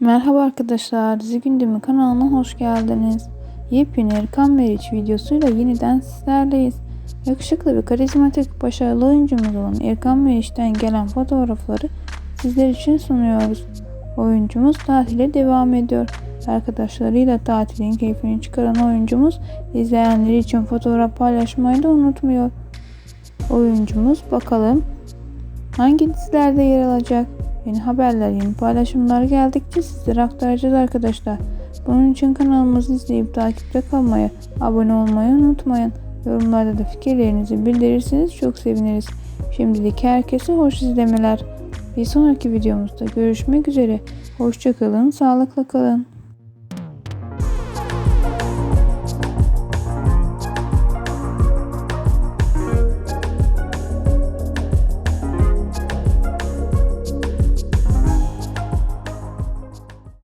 Merhaba arkadaşlar, Dizi kanalına hoş geldiniz. Yepyeni Erkan Meriç videosuyla yeniden sizlerleyiz. Yakışıklı ve karizmatik başarılı oyuncumuz olan Erkan Meriç'ten gelen fotoğrafları sizler için sunuyoruz. Oyuncumuz tatile devam ediyor. Arkadaşlarıyla tatilin keyfini çıkaran oyuncumuz izleyenleri için fotoğraf paylaşmayı da unutmuyor. Oyuncumuz bakalım hangi dizilerde yer alacak? Yeni haberler, yeni paylaşımlar geldikçe sizlere aktaracağız arkadaşlar. Bunun için kanalımızı izleyip takipte kalmayı, abone olmayı unutmayın. Yorumlarda da fikirlerinizi bildirirseniz çok seviniriz. Şimdilik herkese hoş izlemeler. Bir sonraki videomuzda görüşmek üzere. Hoşçakalın, sağlıkla kalın.